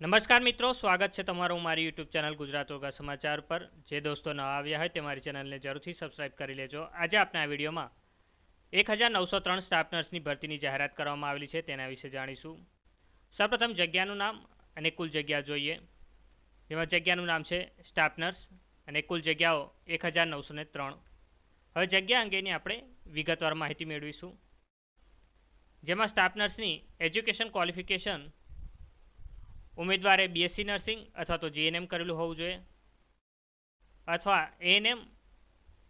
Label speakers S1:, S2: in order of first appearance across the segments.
S1: નમસ્કાર મિત્રો, સ્વાગત છે તમારું મારી યુટ્યુબ ચેનલ ગુજરાત ઓગા સમાચાર પર. જે દોસ્તો નવા આવ્યા હોય તે મારી ચેનલને જરૂરથી સબસ્ક્રાઇબ કરી લેજો. આજે આપણે આ વિડીયોમાં એક હજાર નવસો ત્રણ સ્ટાફ નર્સની ભરતીની જાહેરાત કરવામાં આવેલી છે તેના વિશે જાણીશું. સૌપ્રથમ જગ્યાનું નામ અને કુલ જગ્યા જોઈએ. જેમાં જગ્યાનું નામ છે સ્ટાફ નર્સ અને કુલ જગ્યાઓ એક હજાર નવસો ત્રણ. હવે જગ્યા અંગેની આપણે વિગતવાર માહિતી મેળવીશું. જેમાં સ્ટાફ નર્સની એજ્યુકેશન ક્વોલિફિકેશન ઉમેદવારે બીએસસી નર્સિંગ અથવા તો જીએનએમ કરેલું હોવું જોઈએ. અથવા એએનએમ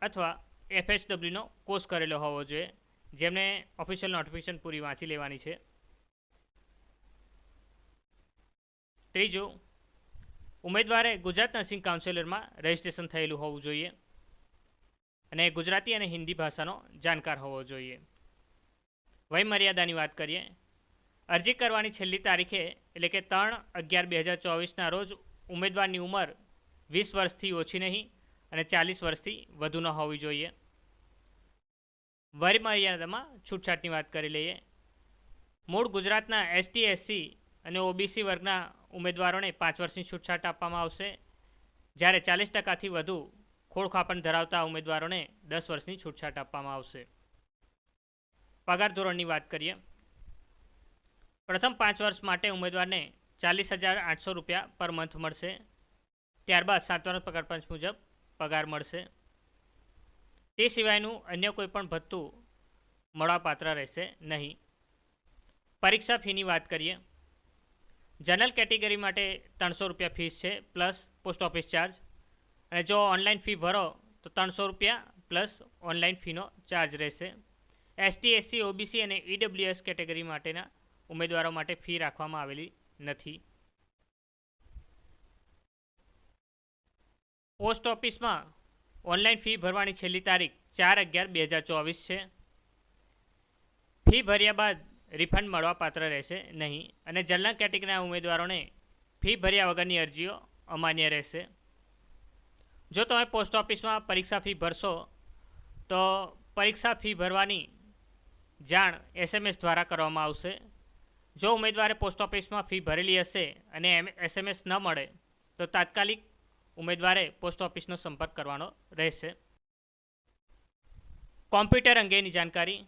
S1: અથવા એફએચડબલ્યુનો કોર્સ કરેલો હોવો જોઈએ. જેમને ઓફિશિયલ નોટિફિકેશન પૂરી વાંચી લેવાની છે. ત્રીજું, ઉમેદવારે ગુજરાત નર્સિંગ કાઉન્સિલરમાં રજિસ્ટ્રેશન થયેલું હોવું જોઈએ અને ગુજરાતી અને હિન્દી ભાષાનો જાણકાર હોવો જોઈએ. વય મર્યાદાની વાત કરીએ અરજી કરવાની છેલ્લી તારીખે, એટલે કે ત્રણ અગિયાર બે હજાર ચોવીસના રોજ ઉમેદવારની ઉંમર વીસ વર્ષથી ઓછી નહીં અને ચાલીસ વર્ષથી વધુ ન હોવી જોઈએ. વય છૂટછાટની વાત કરી લઈએ. મૂળ ગુજરાતના એસટી, એસસી અને ઓબીસી વર્ગના ઉમેદવારોને પાંચ વર્ષની છૂટછાટ આપવામાં આવશે. જ્યારે ચાલીસ ટકાથી વધુ ખોળખાપણ ધરાવતા ઉમેદવારોને દસ વર્ષની છૂટછાટ આપવામાં આવશે. પગાર ધોરણની વાત કરીએ. પ્રથમ પાંચ વર્ષ માટે ઉમેદવારને ચાલીસ હજાર આઠસો રૂપિયા પર મંથ મળશે. ત્યારબાદ સાતવાનો પગાર પંચ મુજબ પગાર મળશે. તે સિવાયનું અન્ય કોઈપણ ભથ્થું મળવાપાત્ર રહેશે નહીં. પરીક્ષા ફીની વાત કરીએ. જનરલ કેટેગરી માટે ત્રણસો રૂપિયા ફીસ છે પ્લસ પોસ્ટ ઓફિસ ચાર્જ. અને જો ઓનલાઈન ફી ભરો તો ત્રણસો રૂપિયા પ્લસ ઓનલાઈન ફીનો ચાર્જ રહેશે. એસટી, એસસી, ઓબીસી અને ઈડબ્લ્યુએસ કેટેગરી માટેના ઉમેદવારો માટે ફી રાખવામાં આવેલી નથી. પોસ્ટ ઓફિસમાં ઓનલાઈન ફી ભરવાની છેલ્લી તારીખ ચાર અગિયાર બે હજાર ચોવીસ છે. ફી ભર્યા બાદ રિફંડ મળવાપાત્ર રહેશે નહીં અને જનરલ કેટેગરીના ઉમેદવારોને ફી ભર્યા વગરની અરજીઓ અમાન્ય રહેશે. જો તમે પોસ્ટ ઓફિસમાં પરીક્ષા ફી ભરશો, તો પરીક્ષા ફી ભરવાની જાણ એસએમએસ દ્વારા કરવામાં આવશે. જો ઉમેદવારે પોસ્ટ ઓફિસમાં ફી ભરેલી હશે અને એમ એસએમએસ ન મળે, તો તાત્કાલિક ઉમેદવારે પોસ્ટ ઓફિસનો સંપર્ક કરવાનો રહેશે. કોમ્પ્યુટર અંગેની જાણકારી.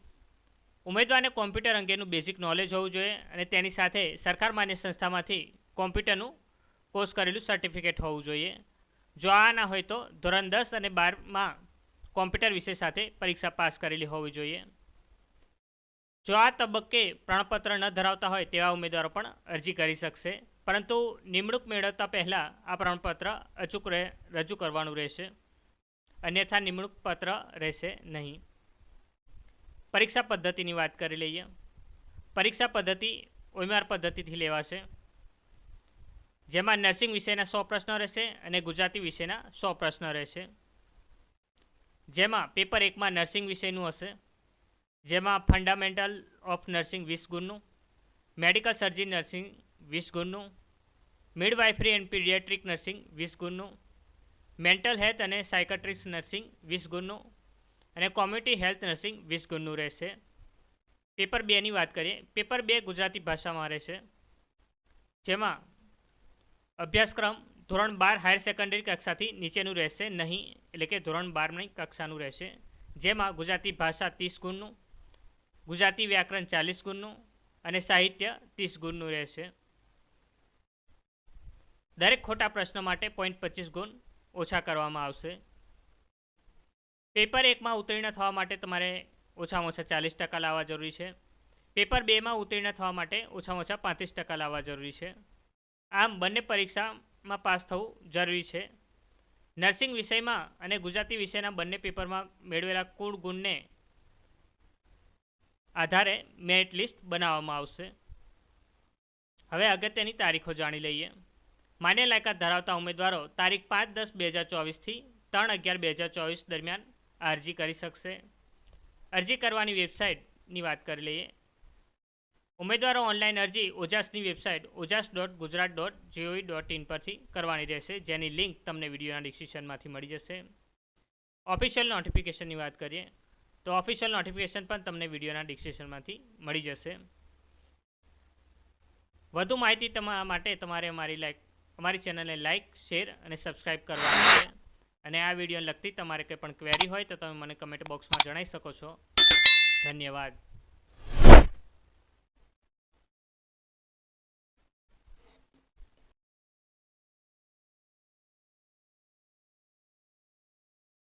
S1: ઉમેદવારને કોમ્પ્યુટર અંગેનું બેઝિક નોલેજ હોવું જોઈએ અને તેની સાથે સરકાર માન્ય સંસ્થામાંથી કોમ્પ્યુટરનું કોર્સ કરેલું સર્ટિફિકેટ હોવું જોઈએ. જો આ ના હોય તો ધોરણ દસ અને બારમાં કોમ્પ્યુટર વિષય સાથે પરીક્ષા પાસ કરેલી હોવી જોઈએ. જો આ તબક્કે પ્રમાણપત્ર ન ધરાવતા હોય તેવા ઉમેદવારો પણ અરજી કરી શકશે. પરંતુ નિમણૂક મેળવતા પહેલાં આ પ્રમાણપત્ર અચૂક રહે, રજૂ કરવાનું રહેશે. અન્યથા નિમણૂક પત્ર રહેશે નહીં. પરીક્ષા પદ્ધતિની વાત કરી લઈએ. પરીક્ષા પદ્ધતિ ઉમેર પદ્ધતિથી લેવાશે. જેમાં નર્સિંગ વિષયના સો પ્રશ્નો રહેશે અને ગુજરાતી વિષયના સો પ્રશ્નો રહેશે. જેમાં પેપર એકમાં નર્સિંગ વિષયનું હશે. જેમાં ફંડામેન્ટલ ઓફ નર્સિંગ વીસ ગુણનું મેડિકલ સર્જરી નર્સિંગ વીસ ગુણનું મિડવાઇફરી એન્ડ પીડિયાટ્રિક નર્સિંગ વીસ ગુણનું મેન્ટલ હેલ્થ અને સાયકટ્રિક્સ નર્સિંગ વીસ ગુણનું અને કોમ્યુનિટી હેલ્થ નર્સિંગ વીસ ગુણનું રહેશે. પેપર બેની વાત કરીએ. પેપર બે ગુજરાતી ભાષામાં રહેશે. જેમાં અભ્યાસક્રમ ધોરણ બાર હાયર સેકન્ડરી કક્ષાથી નીચેનું રહેશે નહીં, એટલે કે ધોરણ બારની કક્ષાનું રહેશે. જેમાં ગુજરાતી ભાષા ત્રીસ ગુણનું ગુજરાતી વ્યાકરણ ચાલીસ ગુણનું અને સાહિત્ય ત્રીસ ગુણનું રહેશે. દરેક ખોટા પ્રશ્ન માટે પોઈન્ટ પચીસ ગુણ ઓછા કરવામાં આવશે. પેપર એકમાં ઉત્તીર્ણ થવા માટે તમારે ઓછામાં ઓછા ચાલીસ ટકા લાવવા જરૂરી છે. પેપર બેમાં ઉત્તીર્ણ થવા માટે ઓછામાં ઓછા પાંત્રીસ ટકા લાવવા જરૂરી છે. આમ બંને પરીક્ષામાં પાસ થવું જરૂરી છે. નર્સિંગ વિષયમાં અને ગુજરાતી વિષયના બંને પેપરમાં મેળવેલા કુલ ગુણને આધારે મેરિટ લિસ્ટ બનાવવામાં આવશે. હવે અગત્યની તારીખો જાણી લઈએ. માન્ય લાયકાત ધરાવતા ઉમેદવારો તારીખ પાંચ દસ બે હજાર ચોવીસથી ત્રણ અગિયાર બે હજાર ચોવીસ દરમિયાન અરજી કરી શકશે. અરજી કરવાની વેબસાઇટની વાત કરી લઈએ. ઉમેદવારો ઓનલાઈન અરજી ઓજાસની website Ojas dot Gujarat dot G O V dot in પરથી કરવાની રહેશે, જેની લિંક તમને વિડીયોના ડિસ્ક્રિપ્શનમાંથી મળી જશે. ઓફિશિયલ નોટિફિકેશનની વાત કરીએ. તો ઓફિશિયલ નોટિફિકેશન પણ તમને વિડીયોના ડિસ્ક્રિપ્શનમાંથી મળી જશે. વધુ માહિતી તમારા માટે તમારે અમારી લાઈક અમારી ચેનલને લાઇક શેર અને સબસ્ક્રાઈબ કરવાની છે અને આ વિડીયોને લગતી તમારે કંઈ પણ ક્વેરી હોય તો તમે મને કમેન્ટ બોક્સમાં જણાવી શકો છો. ધન્યવાદ.